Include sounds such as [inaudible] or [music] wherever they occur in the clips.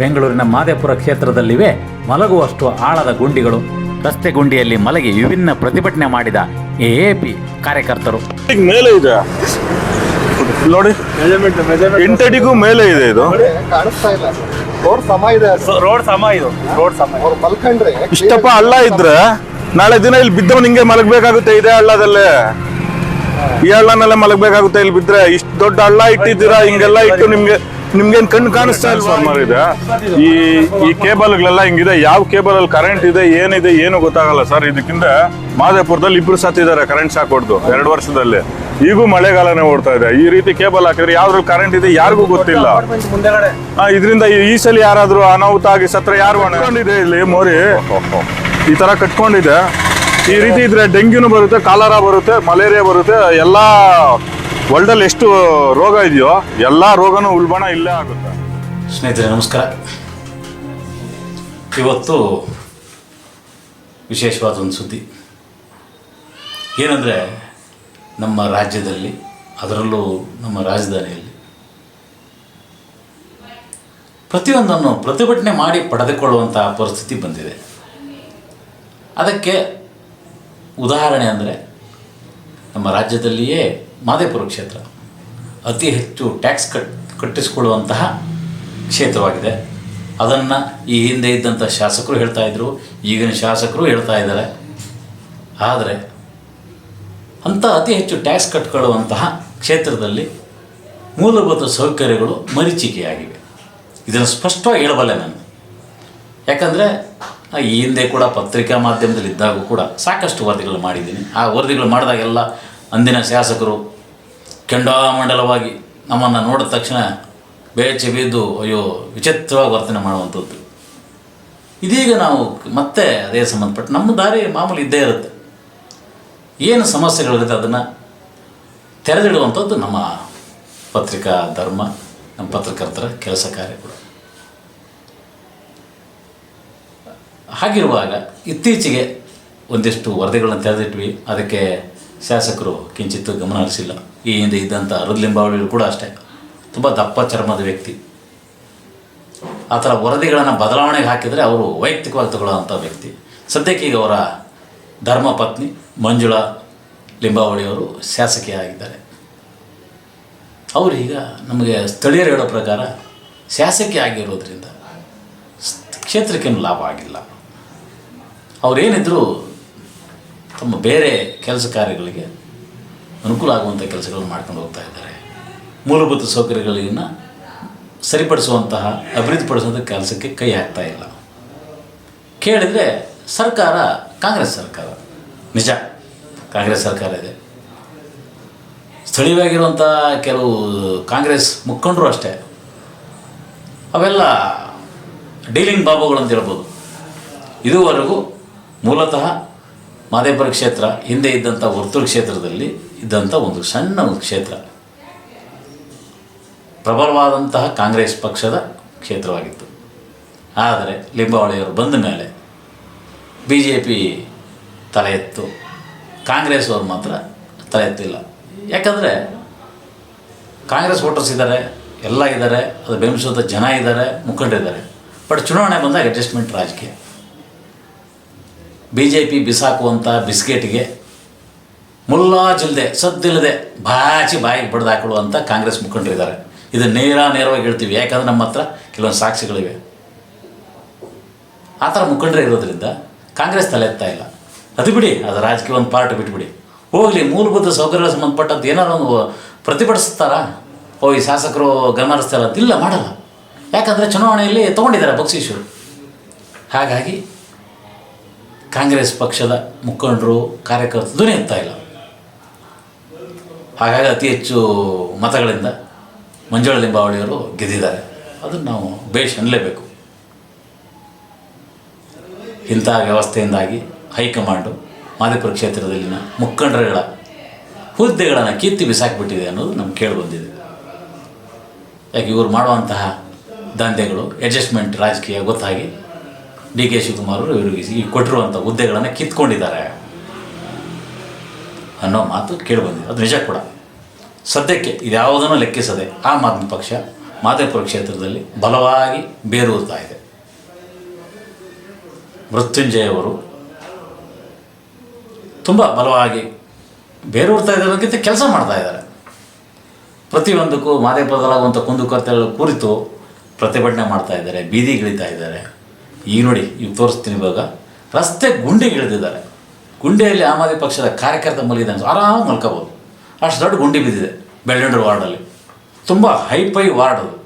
ಬೆಂಗಳೂರಿನ ಮಾದೇಪುರ ಕ್ಷೇತ್ರದಲ್ಲಿವೆ ಮಲಗುವಷ್ಟು ಆಳದ ಗುಂಡಿಗಳು. ರಸ್ತೆ ಗುಂಡಿಯಲ್ಲಿ ಮಲಗಿ ವಿಭಿನ್ನ ಪ್ರತಿಭಟನೆ ಮಾಡಿದ ಎಎಪಿ ಕಾರ್ಯಕರ್ತರು. ಮೇಲೆ ಇದೆ. ನೋಡಿ ಎಂಟಡಿಗೂ ಮೇಲೆ ಇದೆ ಇದು. ಕಾಣಿಸ್ತಾ ಇಲ್ಲ. ರೋಡ್ ಸಮ ಇದೆ. ರೋಡ್ ಸಮ ಇದು. ರೋಡ್ ಸಮ ಅವ್ರು ಮಲ್ಕೊಂಡ್ರೆ. ಇಷ್ಟಪ್ಪ ಹಳ್ಳ ಇದ್ರೆ ನಾಳೆ ದಿನ ಇಲ್ಲಿ ಬಿದ್ದವ್ ನಿಂಗೆ ಮಲಗಬೇಕಾಗುತ್ತೆ ಇದೇ ಹಳ್ಳದಲ್ಲೇ. ಈ ಹಳ್ಳನಲ್ಲೇ ಮಲಗಬೇಕಾಗುತ್ತೆ ಇಲ್ಲಿ ಬಿದ್ರೆ. ಇಷ್ಟು ದೊಡ್ಡ ಹಳ್ಳ ಇಟ್ಟಿದ್ದೀರಾ? ಹಿಂಗೆಲ್ಲ ಇಟ್ಟು ನಿಮ್ಗೆ ನಿಮ್ಗೇನ್ ಕಣ್ಣು ಕಾಣಿಸ್ತಾ ಇಲ್ಲ ಇದೆ. ಈ ಈ ಕೇಬಲ್ಗಳೆಲ್ಲ ಹಿಂಗಿದೆ? ಯಾವ ಕೇಬಲ್ ಅಲ್ಲಿ ಕರೆಂಟ್ ಇದೆ ಏನಿದೆ ಏನು ಗೊತ್ತಾಗಲ್ಲ ಸರ್. ಇದಕ್ಕಿಂತ ಮಾದೇಪುರದಲ್ಲಿ ಇಬ್ರು ಸತ್ತಿದ್ದಾರೆ ಕರೆಂಟ್ ಶಾಕ್ ಹೊಡೆದು ಎರಡು ವರ್ಷದಲ್ಲಿ. ಈಗೂ ಮಳೆಗಾಲನೇ ಓಡ್ತಾ ಇದೆ. ಈ ರೀತಿ ಕೇಬಲ್ ಹಾಕಿದ್ರೆ ಯಾವ್ದ್ರಲ್ಲಿ ಕರೆಂಟ್ ಇದೆ ಯಾರಿಗೂ ಗೊತ್ತಿಲ್ಲ. ಇದರಿಂದ ಈ- ಈ ಸಲ ಯಾರಾದ್ರೂ ಅನಾಹುತ ಆಗಿ ಸತ್ರ ಯಾರು ಕಟ್ಕೊಂಡಿದೆ ಇಲ್ಲಿ ಮೋರಿ? ಈ ತರ ಕಟ್ಕೊಂಡಿದೆ. ಈ ರೀತಿ ಇದ್ರೆ ಡೆಂಗ್ಯೂನು ಬರುತ್ತೆ ಕಾಲರಾ ಬರುತ್ತೆ ಮಲೇರಿಯಾ ಬರುತ್ತೆ ಎಲ್ಲಾ ವರ್ಲ್ಡ್ ಅಲ್ಲಿ ಎಷ್ಟು ರೋಗ ಇದೆಯೋ ಎಲ್ಲಾ ರೋಗನೂ ಉಲ್ಬಣ ಇಲ್ಲೇ ಆಗುತ್ತೆ. ಸ್ನೇಹಿತರೆ, ನಮಸ್ಕಾರ. ಇವತ್ತು ವಿಶೇಷವಾದ ಒಂದು ಸುದ್ದಿ. ಏನಂದರೆ, ನಮ್ಮ ರಾಜ್ಯದಲ್ಲಿ, ಅದರಲ್ಲೂ ನಮ್ಮ ರಾಜಧಾನಿಯಲ್ಲಿ ಪ್ರತಿಯೊಂದನ್ನು ಪ್ರತಿಭಟನೆ ಮಾಡಿ ಪಡೆದುಕೊಳ್ಳುವಂತಹ ಪರಿಸ್ಥಿತಿ ಬಂದಿದೆ. ಅದಕ್ಕೆ ಉದಾಹರಣೆ ಅಂದರೆ, ನಮ್ಮ ರಾಜ್ಯದಲ್ಲಿಯೇ ಮಾದೇಪುರ ಕ್ಷೇತ್ರ. ಅತಿ ಹೆಚ್ಚು ಟ್ಯಾಕ್ಸ್ ಕಟ್, ಕಟ್ಟಿಸಿಕೊಳ್ಳುವಂತಹ ಕ್ಷೇತ್ರವಾಗಿದೆ. ಅದನ್ನು ಈ ಹಿಂದೆ ಇದ್ದಂಥ ಶಾಸಕರು ಹೇಳ್ತಾ ಇದ್ದರು ಈಗಿನ ಶಾಸಕರು ಹೇಳ್ತಾ ಇದ್ದಾರೆ. ಆದರೆ, ಅಂಥ ಅತಿ ಹೆಚ್ಚು ಟ್ಯಾಕ್ಸ್ ಕಟ್ಕೊಳ್ಳುವಂತಹ ಕ್ಷೇತ್ರದಲ್ಲಿ ಮೂಲಭೂತ ಸೌಕರ್ಯಗಳು ಮರೀಚಿಕೆಯಾಗಿವೆ. ಇದನ್ನು ಸ್ಪಷ್ಟವಾಗಿ ಹೇಳಬಲ್ಲೆ ನಾನು. ಯಾಕಂದರೆ ಈ ಹಿಂದೆ ಕೂಡ ಪತ್ರಿಕಾ ಮಾಧ್ಯಮದಲ್ಲಿ ಇದ್ದಾಗೂ ಕೂಡ ಸಾಕಷ್ಟು ವರದಿಗಳು ಮಾಡಿದ್ದೀನಿ. ಆ ವರದಿಗಳು ಮಾಡಿದಾಗೆಲ್ಲ ಅಂದಿನ ಶಾಸಕರು ಕೆಂಡಾಮಂಡಲವಾಗಿ ನಮ್ಮನ್ನು ನೋಡಿದ ತಕ್ಷಣ ಬೇಚೆ ಬಿದ್ದು, ಅಯ್ಯೋ, ವಿಚಿತ್ರವಾಗಿ ವರ್ತನೆ ಮಾಡುವಂಥದ್ದು. ಇದೀಗ ನಾವು ಮತ್ತೆ ಅದೇ ಸಂಬಂಧಪಟ್ಟ ನಮ್ಮ ದಾರಿ ಮಾಮೂಲಿ ಇದ್ದೇ ಇರುತ್ತೆ. ಏನು ಸಮಸ್ಯೆಗಳಿರುತ್ತೆ ಅದನ್ನು ತೆರೆದಿಡುವಂಥದ್ದು ನಮ್ಮ ಪತ್ರಿಕಾ ಧರ್ಮ, ನಮ್ಮ ಪತ್ರಕರ್ತರ ಕೆಲಸ ಕಾರ್ಯಗಳು. ಹಾಗಿರುವಾಗ ಇತ್ತೀಚೆಗೆ ಒಂದಿಷ್ಟು ವರದಿಗಳನ್ನು ತೆರೆದಿಟ್ವಿ. ಅದಕ್ಕೆ ಶಾಸಕರು ಕಿಂಚಿತ್ ಗಮನ ಹರಿಸಿಲ್ಲ ಈ ಹಿಂದೆ ಇದ್ದಂಥ ಅರುದ್ಲಿಂಬಾವಳಿಯರು ಕೂಡ ಅಷ್ಟೇ. ತುಂಬ ದಪ್ಪ ಚರ್ಮದ ವ್ಯಕ್ತಿ. ಆ ಥರ ವರದಿಗಳನ್ನು ಬದಲಾವಣೆಗೆ ಹಾಕಿದರೆ ಅವರು ವೈಯಕ್ತಿಕವಾಗಿ ತಗೊಳ್ಳೋವಂಥ ವ್ಯಕ್ತಿ. ಸದ್ಯಕ್ಕೆ ಈಗ ಅವರ ಧರ್ಮಪತ್ನಿ ಮಂಜುಳಾ ಲಿಂಬಾವಳಿಯವರು ಶಾಸಕಿಯಾಗಿದ್ದಾರೆ ಅವರೀಗ ನಮಗೆ ಸ್ಥಳೀಯರು ಹೇಳೋ ಪ್ರಕಾರ ಶಾಸಕಿ ಆಗಿರೋದ್ರಿಂದ ಕ್ಷೇತ್ರಕ್ಕೇನು ಲಾಭ ಆಗಿಲ್ಲ. ಅವರೇನಿದ್ರು ತಮ್ಮ ಬೇರೆ ಕೆಲಸ ಕಾರ್ಯಗಳಿಗೆ ಅನುಕೂಲ ಆಗುವಂಥ ಕೆಲಸಗಳನ್ನು ಮಾಡ್ಕೊಂಡು ಹೋಗ್ತಾ ಇದ್ದಾರೆ. ಮೂಲಭೂತ ಸೌಕರ್ಯಗಳನ್ನು ಸರಿಪಡಿಸುವಂತಹ ಅಭಿವೃದ್ಧಿಪಡಿಸುವಂಥ ಕೆಲಸಕ್ಕೆ ಕೈ ಹಾಕ್ತಾ ಇಲ್ಲ. ಕೇಳಿದರೆ ಸರ್ಕಾರ, ಕಾಂಗ್ರೆಸ್ ಸರ್ಕಾರ, ನಿಜ, ಕಾಂಗ್ರೆಸ್ ಸರ್ಕಾರ ಇದೆ. ಸ್ಥಳೀಯವಾಗಿರುವಂಥ ಕೆಲವು ಕಾಂಗ್ರೆಸ್ ಮುಖಂಡರು ಅಷ್ಟೇ. ಅವೆಲ್ಲ ಡೀಲಿಂಗ್ ಬಾಬುಗಳು ಅಂತ ಹೇಳ್ಬೋದು. ಇದುವರೆಗೂ ಮೂಲತಃ ಮಾದೇಪುರ ಕ್ಷೇತ್ರ ಹಿಂದೆ ಇದ್ದಂಥ ವರ್ತೂರು ಕ್ಷೇತ್ರದಲ್ಲಿ ಇದ್ದಂಥ ಒಂದು ಸಣ್ಣ ಒಂದು ಕ್ಷೇತ್ರ. ಪ್ರಬಲವಾದಂತಹ ಕಾಂಗ್ರೆಸ್ ಪಕ್ಷದ ಕ್ಷೇತ್ರವಾಗಿತ್ತು. ಆದರೆ ಲಿಂಬಾವಳಿಯವರು ಬಂದ ಮೇಲೆ ಬಿ ಜೆ ಪಿ ತಲೆ ಎತ್ತು. ಕಾಂಗ್ರೆಸ್ ಅವರು ಮಾತ್ರ ತಲೆ ಎತ್ತಿಲ್ಲ. ಯಾಕಂದರೆ ಕಾಂಗ್ರೆಸ್ ವೋಟರ್ಸ್ ಇದ್ದಾರೆ, ಎಲ್ಲ ಇದ್ದಾರೆ, ಅದು ಬೆಂಬಲಿಸುವಂಥ ಜನ ಇದ್ದಾರೆ ಮುಖಂಡರಿದ್ದಾರೆ ಬಟ್ ಚುನಾವಣೆ ಬಂದಾಗ ಅಡ್ಜಸ್ಟ್ಮೆಂಟ್ ರಾಜಕೀಯ. ಬಿ ಜೆ ಪಿ ಬಿಸಾಕುವಂಥ ಬಿಸ್ಕೆಟ್ಗೆ ಮುಲ್ಲಾಜಿಲ್ಲದೆ ಸದ್ದಿಲ್ಲದೆ ಬಾಚಿ ಬಾಯಿಗೆ ಬಡ್ದು ಹಾಕೊಳ್ಳುವಂಥ ಕಾಂಗ್ರೆಸ್ ಮುಖಂಡರಿದ್ದಾರೆ ಇದು ನೇರ ನೇರವಾಗಿ ಹೇಳ್ತೀವಿ. ಯಾಕಂದ್ರೆ ನಮ್ಮ ಹತ್ರ ಕೆಲವೊಂದು ಸಾಕ್ಷಿಗಳಿವೆ. ಆ ಥರ ಮುಖಂಡರೇ ಇರೋದ್ರಿಂದ ಕಾಂಗ್ರೆಸ್ ತಲೆ ಎತ್ತಾ ಇಲ್ಲ. ಅದು ಬಿಡಿ, ಅದು ರಾಜಕೀಯ ಒಂದು ಪಾರ್ಟ್ ಬಿಟ್ಬಿಡಿ. ಹೋಗಲಿ, ಮೂಲಭೂತ ಸೌಕರ್ಯಗಳಿಗೆ ಸಂಬಂಧಪಟ್ಟದ್ದು ಏನಾದ್ರು ಒಂದು ಪ್ರತಿಭಟಿಸ್ತಾರಾ? ಓ, ಈ ಶಾಸಕರು ಗಮನ ಹರಿಸ್ತಾರ ಇಲ್ಲ, ಮಾಡಲ್ಲ. ಯಾಕಂದರೆ ಚುನಾವಣೆಯಲ್ಲಿ ತೊಗೊಂಡಿದ್ದಾರೆ ಬಕ್ಷೀಶರು ಹಾಗಾಗಿ ಕಾಂಗ್ರೆಸ್ ಪಕ್ಷದ ಮುಖಂಡರು, ಕಾರ್ಯಕರ್ತರು ಇಲ್ಲ. ಹಾಗಾಗಿ ಅತಿ ಹೆಚ್ಚು ಮತಗಳಿಂದ ಮಂಜುಳ ಲಿಂಬಾವಳಿಯವರು ಗೆದ್ದಿದ್ದಾರೆ. ಅದನ್ನು ನಾವು ಬೇಷ್ ಅನ್ನಲೇಬೇಕು. ಇಂಥ ವ್ಯವಸ್ಥೆಯಿಂದಾಗಿ ಹೈಕಮಾಂಡು ಮಾದಿಪುರ ಕ್ಷೇತ್ರದಲ್ಲಿನ ಮುಖಂಡರುಗಳ ಹುದ್ದೆಗಳನ್ನು ಕಿತ್ತಿ ಬಿಸಾಕಿಬಿಟ್ಟಿದೆ ಅನ್ನೋದು ನಮ್ಗೆ ಕೇಳಿ ಬಂದಿದೆ ಯಾಕೆ ಇವರು ಮಾಡುವಂತಹ ದಂಧೆಗಳು ಅಡ್ಜಸ್ಟ್ಮೆಂಟ್ ರಾಜಕೀಯ ಗೊತ್ತಾಗಿ ಡಿ ಕೆ ಶಿವಕುಮಾರ್ ಅವರು ಇವರಿಗೆ ಕೊಟ್ಟಿರುವಂಥ ಹುದ್ದೆಗಳನ್ನು ಕಿತ್ಕೊಂಡಿದ್ದಾರೆ ಅನ್ನೋ ಮಾತು ಕೇಳಿಬಂದಿದೆ. ಅದು ನಿಜ ಕೂಡ. ಸದ್ಯಕ್ಕೆ ಇದ್ಯಾವುದನ್ನು ಲೆಕ್ಕಿಸದೆ ಆಮ್ ಆದ್ಮಿ ಪಕ್ಷ ಮಾದೇಪುರ ಕ್ಷೇತ್ರದಲ್ಲಿ ಬಲವಾಗಿ ಬೇರೂರ್ತಾ ಇದೆ. ಮೃತ್ಯುಂಜಯ ಅವರು ತುಂಬ ಬಲವಾಗಿ ಬೇರೂರ್ತಾ ಇರೋದಕ್ಕಿಂತ ಕೆಲಸ ಮಾಡ್ತಾ ಇದ್ದಾರೆ. ಪ್ರತಿಯೊಂದಕ್ಕೂ ಮಾದೇಪುರದಲ್ಲಾಗುವಂಥ ಕುಂದುಕೊರತೆಗಳ ಕುರಿತು ಪ್ರತಿಭಟನೆ ಮಾಡ್ತಾ ಇದ್ದಾರೆ ಬೀದಿಗಿಳಿತಾ ಇದ್ದಾರೆ. ಈಗ ನೋಡಿ ಈಗ ತೋರಿಸ್ತೀನಿ ಇವಾಗ. ರಸ್ತೆ ಗುಂಡಿಗಿಳಿದಿದ್ದಾರೆ ಗುಂಡಿಯಲ್ಲಿ ಆಮ್ ಆದ್ಮಿ ಪಕ್ಷದ ಕಾರ್ಯಕರ್ತ ಮಲಗಿದಂಗೆ ಆರಾಮ್ ಮಲ್ಕೋಬೋದು. ಅಷ್ಟು ದೊಡ್ಡ ಗುಂಡಿ ಬಿದ್ದಿದೆ ಬೆಳ್ಳಂಡ್ರ ವಾರ್ಡಲ್ಲಿ. ತುಂಬ ಹೈಫೈ ವಾರ್ಡ್ ಅದು.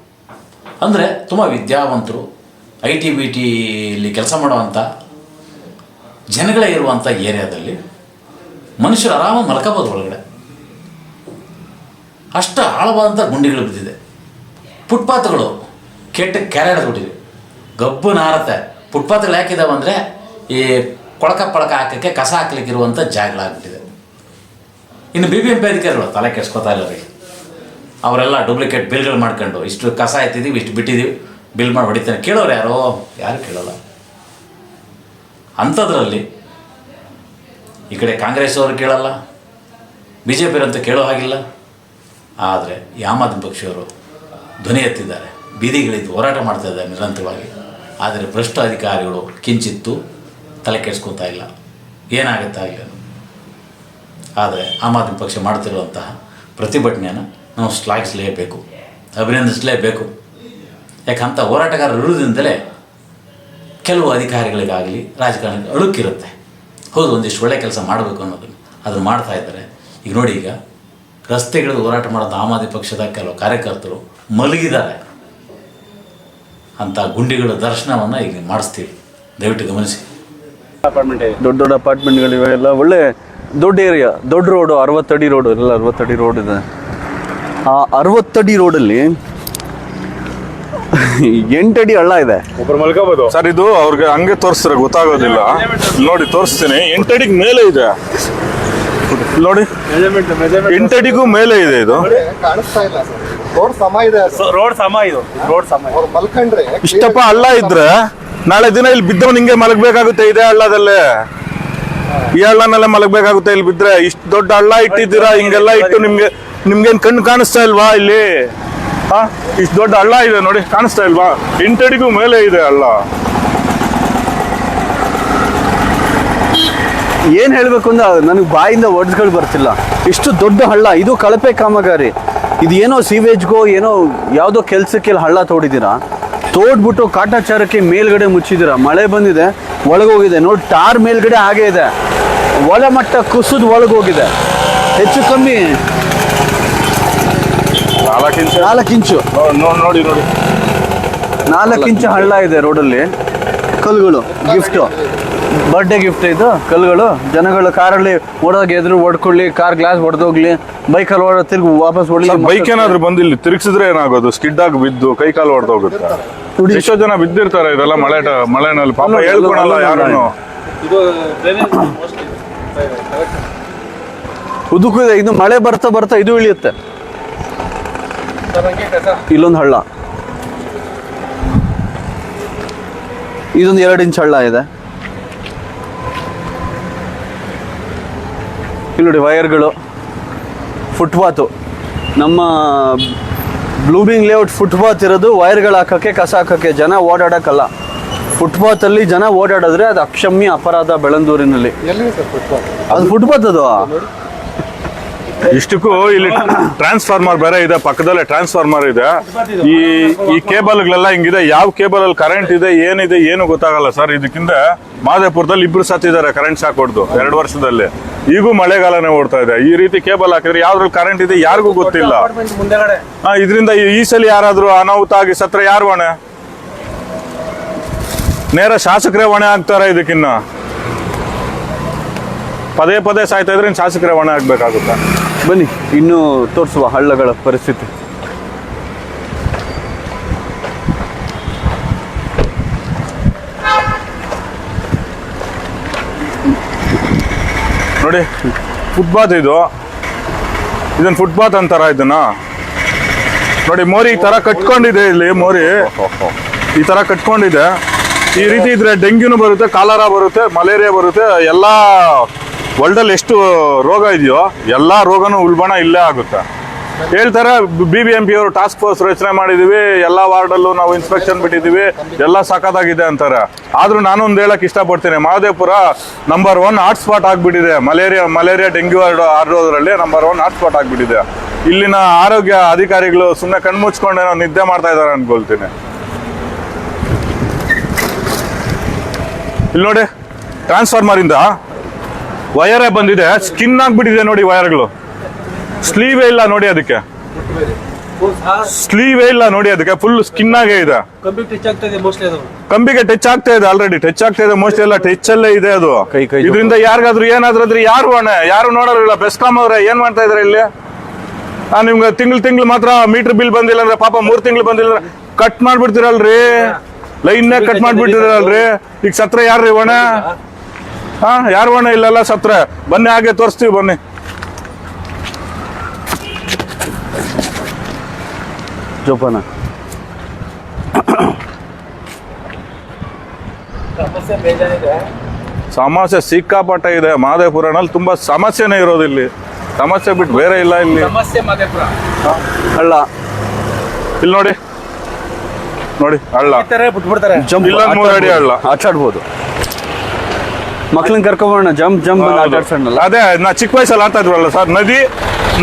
ಅಂದರೆ ತುಂಬ ವಿದ್ಯಾವಂತರು ಐ ಟಿ ಬಿ ಟಿಲಿ ಕೆಲಸ ಮಾಡುವಂಥ ಜನಗಳೇ ಇರುವಂಥ ಏರಿಯಾದಲ್ಲಿ ಮನುಷ್ಯರು ಆರಾಮಾಗಿ ಮಲ್ಕೋಬೋದು ಒಳಗಡೆ. ಅಷ್ಟು ಆಳವಾದಂಥ ಗುಂಡಿಗಳು ಬಿದ್ದಿದೆ. ಫುಟ್ಪಾತ್ಗಳು ಕೆಟ್ಟ ಕೆರೆ ಹಿಡಿದ್ಬಿಟ್ಟಿವೆ ಗಬ್ಬು ನಾರತ್ತೆ. ಫುಟ್ಪಾತ್ಗಳು ಯಾಕಿದಾವೆ ಅಂದರೆ ಈ ಕೊಳಕ ಪಳಕ ಹಾಕೋಕ್ಕೆ ಕಸ ಹಾಕ್ಲಿಕ್ಕೆ ಇರುವಂಥ ಜಾಗಗಳಾಗ್ಬಿಟ್ಟಿದೆ. ಇನ್ನು ಬಿ ಬಿ ಎಂ ಪಿ ಅಧಿಕಾರಿಗಳು ತಲೆ ಕೆಡ್ಸ್ಕೊತಾ ಇಲ್ಲ ರೀ ಅವರೆಲ್ಲ ಡೂಪ್ಲಿಕೇಟ್ ಬಿಲ್ಗಳು ಮಾಡ್ಕೊಂಡು ಇಷ್ಟು ಕಸ ಎತ್ತಿದ್ದೀವಿ ಇಷ್ಟು ಬಿಟ್ಟಿದ್ದೀವಿ ಬಿಲ್ ಮಾಡಿ ಹೊಡಿತಾರೆ ಕೇಳೋರು ಯಾರೋ? ಯಾರು ಕೇಳೋಲ್ಲ. ಅಂಥದ್ರಲ್ಲಿ ಈ ಕಡೆ ಕಾಂಗ್ರೆಸ್ ಅವರು ಕೇಳಲ್ಲ ಬಿ ಜೆ ಪಿಯರಂತೂ ಕೇಳೋ ಹಾಗಿಲ್ಲ. ಆದರೆ ಆಮ್ ಆದ್ಮಿ ಪಕ್ಷವರು ಧ್ವನಿ ಎತ್ತಿದ್ದಾರೆ. ಬೀದಿಗಳಿದ್ದು ಹೋರಾಟ ಮಾಡ್ತಾ ಇದ್ದಾರೆ ನಿರಂತರವಾಗಿ. ಆದರೆ ಭ್ರಷ್ಟ ಅಧಿಕಾರಿಗಳು ಕಿಂಚಿತ್ತು ತಲೆ ಕೆಡಿಸ್ಕೊತಾ ಇಲ್ಲ. ಏನಾಗುತ್ತಾ ಇಲ್ಲ ಆದರೆ ಆಮ್ ಆದ್ಮಿ ಪಕ್ಷ ಮಾಡ್ತಿರುವಂತಹ ಪ್ರತಿಭಟನೆಯನ್ನು ನಾವು ಶ್ಲಾಘಿಸಲೇಬೇಕು, ಅಭಿನಂದಿಸಲೇಬೇಕು. ಯಾಕಂತ ಹೋರಾಟಗಾರರು ಇರುವುದರಿಂದಲೇ ಕೆಲವು ಅಧಿಕಾರಿಗಳಿಗಾಗಲಿ ರಾಜಕಾರಣಕ್ಕೆ ಅಳುಕಿರುತ್ತೆ ಹೌದು, ಒಂದಿಷ್ಟು ಒಳ್ಳೆ ಕೆಲಸ ಮಾಡಬೇಕು ಅನ್ನೋದನ್ನು. ಅದನ್ನು ಮಾಡ್ತಾ ಇದ್ದಾರೆ. ಈಗ ನೋಡಿ, ಈಗ ರಸ್ತೆಗಳು ಹೋರಾಟ ಮಾಡೋದು ಆಮ್ ಆದ್ಮಿ ಪಕ್ಷದ ಕೆಲವು ಕಾರ್ಯಕರ್ತರು ಮಲಗಿದ್ದಾರೆ. ಅಂಥ ಗುಂಡಿಗಳ ದರ್ಶನವನ್ನು ಈಗ ಮಾಡಿಸ್ತೀವಿ. ದಯವಿಟ್ಟು ಗಮನಿಸಿ. ಅಪಾರ್ಟ್ಮೆಂಟ್ ಇದೆ ದೊಡ್ಡ ದೊಡ್ಡ ಅಪಾರ್ಟ್ಮೆಂಟ್ಗಳಿವೆ ಎಲ್ಲ ಒಳ್ಳೆ ದೊಡ್ಡ ಏರಿಯಾ ದೊಡ್ಡ ರೋಡು ಅರವತ್ತಡಿ ರೋಡು ಎಲ್ಲ ಅರವತ್ತಡಿ ರೋಡ್ ಇದೆ. ಆ ಅರವತ್ತಡಿ ರೋಡಲ್ಲಿ ಎಂಟಡಿ ಹಳ್ಳ ಇದೆ. ಒಬ್ರು ಮಲ್ಕೋಬಹುದು ಸರ್ ಇದು ಅವ್ರಿಗೆ ಹಂಗೆ ತೋರಿಸ್ತಾರೆ ಗೊತ್ತಾಗೋದಿಲ್ಲ. ನೋಡಿ ತೋರಿಸ್ತೀನಿ. ಎಂಟಡಿಗೆ ಮೇಲೆ ಇದೆ. ನೋಡಿ. ಎಂಟಡಿಗೂ ಮೇಲೆ ಇದೆ ಇದು. ಕಾಣಿಸ್ತಾ ಇಲ್ಲ ಸರ್. ರೋಡ್ ಸಮ ಇದೆ ರೋಡ್ ಸಮ ಇದು ರೋಡ್ ಸಮ ಅವ್ರು ಮಲ್ಕೊಂಡ್ರೆ ಇಷ್ಟಪ್ಪ ಹಳ್ಳ ಇದ್ರೆ ನಾಳೆ ದಿನ ಇಲ್ಲಿ ಬಿದ್ದವ್ ನಿಂಗೆ ಮಲಗಬೇಕಾಗುತ್ತೆ ಇದೇ ಹಳ್ಳದಲ್ಲೇ. ಈ ಹಳ್ಳನಲ್ಲೇ ಮಲಗಬೇಕಾಗುತ್ತೆ ಇಲ್ಲಿ ಬಿದ್ರೆ ಇಷ್ಟು ದೊಡ್ಡ ಹಳ್ಳ ಇಟ್ಟಿದ್ದೀರಾ ಹಿಂಗೆಲ್ಲ ಇಟ್ಟು ನಿಮ್ಗೆ ನಿಮ್ಗೇನ್ ಕಣ್ಣು ಕಾಣಿಸ್ತಾ ಇಲ್ವಾ ಇಲ್ಲಿ? ಹಾ? ಇಷ್ಟು ದೊಡ್ಡ ಹಳ್ಳ ಇದೆ ನೋಡಿ ಕಾಣಿಸ್ತಾ ಇಲ್ವಾ? ಇಂಟಡಿಗೂ ಮೇಲೆ ಇದೆ ಹಳ್ಳ. ಏನು ಹೇಳಬೇಕು ಅಂದ್ರೆ ನನಗೆ ಬಾಯಿಂದ ವರ್ಡ್ಸ್ಗಳು ಬರ್ತಿಲ್ಲ. ಇಷ್ಟು ದೊಡ್ಡ ಹಳ್ಳ ಇದು ಕಳಪೆ ಕಾಮಗಾರಿ. ಇದು ಏನೋ ಸೀವೇಜ್ಗೋ ಏನೋ ಯಾವುದೋ ಕೆಲಸಕ್ಕೆ ಇಲ್ಲಿ ಹಳ್ಳ ತೋಡಿದ್ದೀರಾ? ತೋಡ್ಬಿಟ್ಟು ಕಾಟಾಚಾರಕ್ಕೆ ಮೇಲ್ಗಡೆ ಮುಚ್ಚಿದ್ದೀರಾ? ಮಳೆ ಬಂದಿದೆ ಒಳಗೋಗಿದೆ. ನೋಡಿ ಟಾರ್ ಮೇಲ್ಗಡೆ ಹಾಗೆ ಇದೆ. ಒಳ ಮಟ್ಟ ಕುಸಿದು ಒಳಗೋಗಿದೆ. ಹೆಚ್ಚು ಕಮ್ಮಿ. ನಾಲ್ಕು ಇಂಚ್ ನೋಡಿ ನೋಡಿ. ನಾಲ್ಕು ಇಂಚು ಹಳ್ಳ ಇದೆ ರೋಡಲ್ಲಿ. ಕಲ್ಲುಗಳು ಗಿಫ್ಟು. ಬರ್ಡೇ ಗಿಫ್ಟ್ ಇದು ಕಲ್ಲುಗಳು. ಜನಗಳು ಕಾರಲ್ಲಿ ಓಡೋಗಿ ಎದುರು ಹೊಡ್ಕೊಳ್ಳಿ ಕಾರ್ ಗ್ಲಾಸ್ ಹೊಡೆದೋಗ್ಲಿ ಬೈಕಲ್ಲಿ ಓಡೋ ತಿರ್ಗಿ ವಾಪಸ್ ಹೊಡ್ಲಿ. ಬೈಕ್ ಏನಾದ್ರು ಬಂದು ಇಲ್ಲಿ ತಿರುಗಿಸಿದ್ರೆ ಏನಾಗೋದು? ಸ್ಕಿಡ್ ಆಗಿ ಬಿದ್ದು ಕೈ ಕಾಲು ಹೊಡೆದೋಗುತ್ತೆ. ಎಷ್ಟೋ ಜನ ಬಿದ್ದಿರ್ತಾರೆ ಇದೆಲ್ಲ ಮಳೆ ಮಳೆನಲ್ಲಿ. ಪಾಪ ಹೇಳ್ಕೊಳಲ್ಲ ಯಾರನ್ನು? [coughs] ಉದುಕಿದೆ ಇದೆ ಇದು ಮಳೆ ಬರ್ತಾ ಬರ್ತಾ ಇದು ಇಳಿಯುತ್ತೆ. ಇಲ್ಲೊಂದು ಹಳ್ಳ. ಇದೊಂದು ಎರಡು ಇಂಚ್ ಹಳ್ಳ ಇದೆ. ಇಲ್ಲಿ ನೋಡಿ ವೈರ್ಗಳು ಫುಟ್ಪಾತು ನಮ್ಮ ಬ್ಲೂಮಿಂಗ್ ಲೇಔಟ್ ಫುಟ್ಪಾತ್ ಇರೋದು ವೈರ್ಗಳು ಹಾಕೋಕ್ಕೆ ಕಸ ಹಾಕೋಕ್ಕೆ ಜನ ಓಡಾಡೋಕ್ಕಲ್ಲ. ಫುಟ್ಪಾತಲ್ಲಿ ಜನ ಓಡಾಡಿದ್ರೆ ಅದು ಅಕ್ಷಮ್ಯ ಅಪರಾಧ ಬೆಳಂದೂರಿನಲ್ಲಿ ಅದು ಫುಟ್ಪಾತ್ ಅದು. ಇಷ್ಟಕ್ಕೂ ಇಲ್ಲಿ ಟ್ರಾನ್ಸ್ಫಾರ್ಮರ್ ಬೇರೆ ಇದೆ, ಪಕ್ಕದಲ್ಲೇ ಟ್ರಾನ್ಸ್ಫಾರ್ಮರ್ ಇದೆ. ಈ ಈ ಕೇಬಲ್ಗಳೆಲ್ಲ ಹಿಂಗಿದೆ, ಯಾವ ಕೇಬಲ್ ಅಲ್ಲಿ ಕರೆಂಟ್ ಇದೆ, ಏನಿದೆ, ಏನು ಗೊತ್ತಾಗಲ್ಲ ಸರ್. ಇದಕ್ಕಿಂತ ಮಾದೇಪುರದಲ್ಲಿ ಇಬ್ರು ಸತ್ತಿದ್ದಾರೆ ಕರೆಂಟ್ ಶಾಕ್ ಹೊಡೆದು, ಎರಡು ವರ್ಷದಲ್ಲಿ. ಈಗೂ ಮಳೆಗಾಲನೇ ಓಡ್ತಾ ಇದೆ. ಈ ರೀತಿ ಕೇಬಲ್ ಹಾಕಿದ್ರೆ ಯಾವ್ದ್ರಲ್ಲಿ ಕರೆಂಟ್ ಇದೆ ಯಾರಿಗೂ ಗೊತ್ತಿಲ್ಲ. ಇದರಿಂದ ಈ- ಸಲ ಯಾರಾದ್ರೂ ಅನಾಹುತ ಆಗಿ ಸತ್ರ ಯಾರು ಹೊಣೆ? ನೇರ ಶಾಸಕರೇ ಹೊಣೆ ಆಗ್ತಾರೆ ಇದಕ್ಕಿನ್ನ. ಪದೇ ಪದೇ ಸಾಯ್ತಾ ಇದ್ರೆ ಶಾಸಕರೇ ಹೊಣೆ ಆಗ್ಬೇಕಾಗುತ್ತೆ? ಬನ್ನಿ, ಇನ್ನೂ ತೋರಿಸುವ ಹಳ್ಳಗಳ ಪರಿಸ್ಥಿತಿ. ನೋಡಿ ಫುಟ್ಪಾತ್ ಇದು. ಇದನ್ನ ಫುಟ್ಪಾತ್ ಅಂತಾರ ಇದನ್ನ? ನೋಡಿ, ಮೋರಿ ಈ ತರ ಕಟ್ಕೊಂಡಿದೆ ಇಲ್ಲಿ, ಮೋರಿ. ಈ ತರ ಕಟ್ಕೊಂಡಿದೆ. ಈ ರೀತಿ ಇದ್ರೆ ಡೆಂಗ್ಯೂನು ಬರುತ್ತೆ, ಕಾಲರಾ ಬರುತ್ತೆ, ಮಲೇರಿಯಾ ಬರುತ್ತೆ, ಎಲ್ಲಾ ವರ್ಲ್ಡಲ್ಲಿ ಎಷ್ಟು ರೋಗ ಇದೆಯೋ ಎಲ್ಲಾ ರೋಗನೂ ಉಲ್ಬಣ ಇಲ್ಲೇ ಆಗುತ್ತೆ. ಹೇಳ್ತಾರೆ ಬಿ ಬಿ ಎಂ ಪಿ ಅವರು ಟಾಸ್ಕ್ ಫೋರ್ಸ್ ರಚನೆ ಮಾಡಿದೀವಿ ಎಲ್ಲ ವಾರ್ಡಲ್ಲೂ ನಾವು ಇನ್ಸ್ಪೆಕ್ಷನ್ ಬಿಟ್ಟಿದ್ದೀವಿ, ಎಲ್ಲ ಸಖತ್ತಾಗಿದೆ ಅಂತಾರೆ. ಆದ್ರೂ ನಾನು ಹೇಳಕ್ ಇಷ್ಟಪಡ್ತೀನಿ, ಮಹದೇವಪುರ ನಂಬರ್ ಒನ್ ಹಾಟ್ಸ್ಪಾಟ್ ಆಗ್ಬಿಟ್ಟಿದೆ. ಮಲೇರಿಯಾ ಮಲೇರಿಯಾ, ಡೆಂಗ್ಯೂ ಹರಡೋದ್ರಲ್ಲಿ ನಂಬರ್ ಒನ್ ಹಾಟ್ಸ್ಪಾಟ್ ಆಗ್ಬಿಟ್ಟಿದೆ. ಇಲ್ಲಿನ ಆರೋಗ್ಯ ಅಧಿಕಾರಿಗಳು ಸುಮ್ಮನೆ ಕಣ್ಮುಚ್ಕೊಂಡೇನೋ ನಿದ್ದೆ ಮಾಡ್ತಾ ಇದ್ದಾರೆ ಅನ್ಕೊಳ್ತೀನಿ. ಇಲ್ಲಿ ನೋಡಿ ಟ್ರಾನ್ಸ್ಫಾರ್ಮರ್ ಇಂದ ವಯರೇ ಬಂದಿದೆ ಸ್ಕಿನ್ ಆಗ್ಬಿಟ್ಟಿದೆ ನೋಡಿ ವಯರ್ಗಳು ಸ್ಲೀವೇ ಇಲ್ಲ ನೋಡಿ ಅದಕ್ಕೆ. ಸ್ಲೀವೇ ಇಲ್ಲ ನೋಡಿ ಅದಕ್ಕೆ ಫುಲ್ ಸ್ಕಿನ್ ಆಗೇ ಇದೆ. ಕಂಬಿಗೆ ಟಚ್ ಆಗ್ತಾ ಇದೆ ಆಲ್ರೆಡಿ ಟಚ್ ಆಗ್ತಾ ಇದೆ ಮೋಸ್ಟ್ಲಿ ಎಲ್ಲ ಟಚ್ ಅಲ್ಲೇ ಇದೆ ಅದು. ಕೈ, ಕೈ ಇದರಿಂದ ಯಾರಿಗಾದ್ರೂ ಏನಾದ್ರೂ ಅಂದ್ರೆ ಯಾರು ಹೊಣೆ ಯಾರು ನೋಡೋರಿಲ್ಲ ಬೆಸ್ಕಾಮ್ ಅವ್ರೆ ಏನ್ ಮಾಡ್ತಾ ಇದಾರೆ ಇಲ್ಲಿ? ನಿಮ್ಗೆ ತಿಂಗ್ಳು ತಿಂಗ್ಳು ಮಾತ್ರ ಮೀಟರ್ ಬಿಲ್ ಬಂದಿಲ್ಲ ಅಂದ್ರೆ ಪಾಪ ಮೂರ್ ತಿಂಗಳು ಬಂದಿಲ್ಲ ಅಂದ್ರೆ ಕಟ್ ಮಾಡ್ಬಿಡ್ತೀರಲ್ರಿ. ಲೈನ್ ಕಟ್ ಮಾಡ್ಬಿಟ್ಟಿರಲ್ರಿ ಈಗ ಸತ್ರ ಯಾರ್ರಿ ಹೊಣೆ ಹಾ ಯಾರು ಬಣ್ಣ ಇಲ್ಲಲ್ಲ ಸತ್ರ? ಬನ್ನಿ ಹಾಗೆ ತೋರಿಸ್ತೀವಿ ಬನ್ನಿ. ಜೋಪಾನ. ಸಮಸ್ಯೆ ಸಿಕ್ಕಾಪಟ್ಟೆ ಇದೆ. ಮಾದೇಪುರನಲ್ಲಿ ತುಂಬಾ ಸಮಸ್ಯೆನೇ ಇರೋದು ಇಲ್ಲಿ. ಸಮಸ್ಯೆ ಬಿಟ್ಟು ಬೇರೆ ಇಲ್ಲ ಇಲ್ಲಿ. ಸಮಸ್ಯೆ ಮಾದೇಪುರ. ಹಳ್ಳ. ಇಲ್ಲಿ ನೋಡಿ. ನೋಡಿ ಅಳ್ಳ ಬಿಡ್ತಾರೆ ಬಿಟ್ಬಿಡ್ತಾರೆ. ಜಂಪ್ ಇಲ್ಲೊಂದ್ ಮೂರ್ ಅಡಿ ಹಳ್ಳ. ಆಟಾಡ್ಬೋದು ಮಕ್ಳನ್ನ ಕರ್ಕೊಂಬೋಣ ಜಂಪ್ ಜಂಪ್. ಆಟಾಡ್ಸೋಣಲ್ಲ. ಅದೇ ನಾ ಚಿಕ್ಕ ವಯಸ್ಸಲ್ಲಿ ಆಡ್ತಾ ಇದ್ವಲ್ಲ ಸರ್ ನದಿ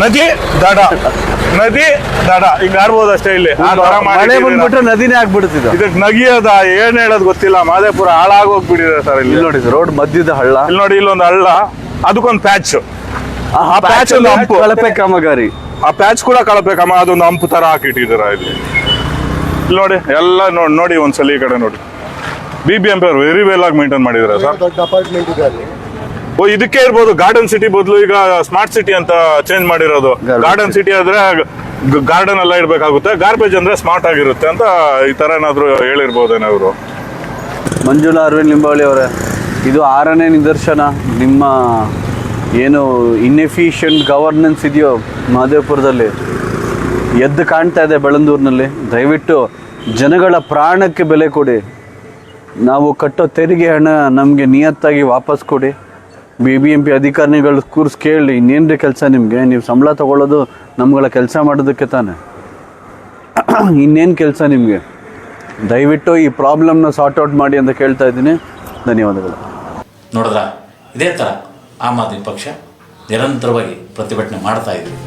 ನದಿ ದಡ. ನದಿ ದಡ. ಹಿಂಗ ಆಡ್ಬೋದು ಅಷ್ಟೇ ಇಲ್ಲಿ. ಮಳೆ. ಬಂದ್ಬಿಟ್ರೆ ನದಿನೇ ಆಗ್ಬಿಡ್ತಿದ್ದು ಇದಕ್ ನಗಿಯೋದ ಏನ್ ಹೇಳೋದ್ ಗೊತ್ತಿಲ್ಲ. ಮಾದೇಪುರ ಹಾಳಾಗೋಗ್ಬಿಟ್ಟಿದೆ ಸರ್ ಇಲ್ಲಿ. ನೋಡಿ ರೋಡ್ ಮಧ್ಯದ ಹಳ್ಳ. ಇಲ್ಲಿ ನೋಡಿ ಇಲ್ಲೊಂದು ಹಳ್ಳ. ಅದಕ್ಕೊಂದು ಪ್ಯಾಚ್ ಆ ಪ್ಯಾಚ್ ಒಂದು ಹಂಪು. ಕಳಪೆ ಕಾಮಗಾರಿ. ಆ ಪ್ಯಾಚ್ ಕೂಡ ಕಳಪೆ ಕಳಬೇಕಮ್ಮ ಅದೊಂದು ಹಂಪು ತರ ಹಾಕಿಟ್ಟಿದ್ದೀರ ಇಲ್ಲಿ. ಇಲ್ಲಿ ನೋಡಿ ಎಲ್ಲ ನೋಡಿ ನೋಡಿ ಒಂದ್ಸಲ ಈ ಕಡೆ ನೋಡಿ. ಬಿ ಬಿ ಎಂ ಪಿ ಅವರು ವೆರಿ ವೆಲ್ ಆಗಿ ಮೇಂಟೈನ್ ಮಾಡಿದ್ದಾರೆ ಸರ್ ದೊಡ್ಡ ಅಪಾರ್ಟ್ಮೆಂಟ್ ಇದೆ ಅಲ್ಲಿ. ಓ ಇದಕ್ಕೆ ಇರ್ಬೋದು ಗಾರ್ಡನ್ ಸಿಟಿ ಬದಲು ಈಗ ಸ್ಮಾರ್ಟ್ ಸಿಟಿ ಅಂತ ಚೇಂಜ್ ಮಾಡಿರೋದು. ಗಾರ್ಡನ್ ಸಿಟಿ ಆದ್ರೆ ಗಾರ್ಡನ್ ಎಲ್ಲ ಇಡಬೇಕಾಗುತ್ತೆ. ಗಾರ್ಬೇಜ್ ಅಂದ್ರೆ ಸ್ಮಾರ್ಟ್ ಆಗಿರುತ್ತೆ ಅಂತ ಈ ತರ ಏನಾದ್ರು ಹೇಳಿರ್ಬೋದೇನೋ ಅವರು ಮಂಜುಳಾ ಅರವಿಂದ್ ಲಿಂಬಾವಳಿ ಅವರೇ ಇದು ಆರನೇ ನಿದರ್ಶನ. ನಿಮ್ಮ ಏನು ಇನ್ಎಫಿಷಿಯಂಟ್ ಗವರ್ನೆನ್ಸ್ ಇದೆಯೋ ಮಹದೇವಪುರದಲ್ಲಿ ಎದ್ದು ಕಾಣ್ತಾ ಇದೆ ಬೆಳಂದೂರಿನಲ್ಲಿ. ದಯವಿಟ್ಟು ಜನಗಳ ಪ್ರಾಣಕ್ಕೆ ಬೆಲೆ ಕೊಡಿ. ನಾವು ಕಟ್ಟೋ ತೆರಿಗೆ ಹಣ ನಮಗೆ ನಿಯತ್ತಾಗಿ ವಾಪಸ್ ಕೊಡಿ. ಬಿ ಬಿ ಎಂ ಪಿ ಅಧಿಕಾರಿಗಳು ಕೂರ್ಸ್ ಕೇಳಿ, ಇನ್ನೇನ್ರಿ ಕೆಲಸ ನಿಮಗೆ? ನೀವು ಸಂಬಳ ತಗೊಳ್ಳೋದು ನಮ್ಗಳ ಕೆಲಸ ಮಾಡೋದಕ್ಕೆ ತಾನೆ. [clears throat] ಇನ್ನೇನು ಕೆಲಸ ನಿಮಗೆ? ದಯವಿಟ್ಟು ಈ ಪ್ರಾಬ್ಲಮ್ನ ಸಾರ್ಟ್ ಔಟ್ ಮಾಡಿ ಅಂತ ಕೇಳ್ತಾ ಇದ್ದೀನಿ. ಧನ್ಯವಾದಗಳು. ನೋಡಿದ್ರ ಇದೇ ಥರ ಆಮ್ ಆದ್ಮಿ ಪಕ್ಷ ನಿರಂತರವಾಗಿ ಪ್ರತಿಭಟನೆ ಮಾಡ್ತಾ ಇದ್ವಿ.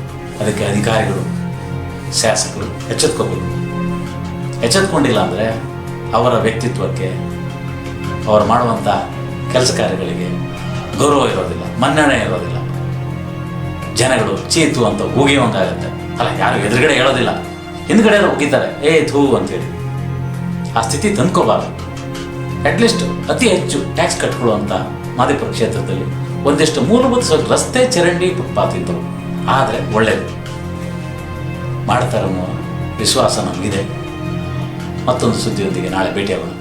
ಅದಕ್ಕೆ ಅಧಿಕಾರಿಗಳು, ಶಾಸಕರು ಎಚ್ಚೆತ್ಕೋಬೇಕು ಎಚ್ಚೆತ್ಕೊಂಡಿಲ್ಲ ಅಂದರೆ ಅವರ ವ್ಯಕ್ತಿತ್ವಕ್ಕೆ ಅವರು ಮಾಡುವಂಥ ಕೆಲಸ ಕಾರ್ಯಗಳಿಗೆ ಗೌರವ ಇರೋದಿಲ್ಲ, ಮನ್ನಣೆ ಇರೋದಿಲ್ಲ. ಜನಗಳು ಚೀತು ಅಂತ ಉಗಿಯುವಂಗಾಗುತ್ತೆ ಅಲ್ಲ, ಯಾರು ಎದುರುಗಡೆ ಹೇಳೋದಿಲ್ಲ. ಹಿಂದ್ಗಡೆ ಹೋಗಿದ್ದಾರೆ ಏ ಥೂ ಅಂತೇಳಿ ಆ ಸ್ಥಿತಿ ತಂದ್ಕೋಬಾರ್ದು. ಅಟ್ಲೀಸ್ಟ್ ಅತಿ ಹೆಚ್ಚು ಟ್ಯಾಕ್ಸ್ ಕಟ್ಕೊಳ್ಳುವಂಥ ಮಾದಿಪುರ ಕ್ಷೇತ್ರದಲ್ಲಿ ಒಂದಿಷ್ಟು ಮೂಲಭೂತ ರಸ್ತೆ ಚರಂಡಿ ಫುಟ್ಪಾತ್ ಇದ್ದವು ಆದರೆ ಒಳ್ಳೆಯದು ಮಾಡ್ತಾರನ್ನೋ ವಿಶ್ವಾಸ ನಮಗಿದೆ. ಮತ್ತೊಂದು ಸುದ್ದಿಯೊಂದಿಗೆ ನಾಳೆ ಭೇಟಿಯಾಗೋಣ.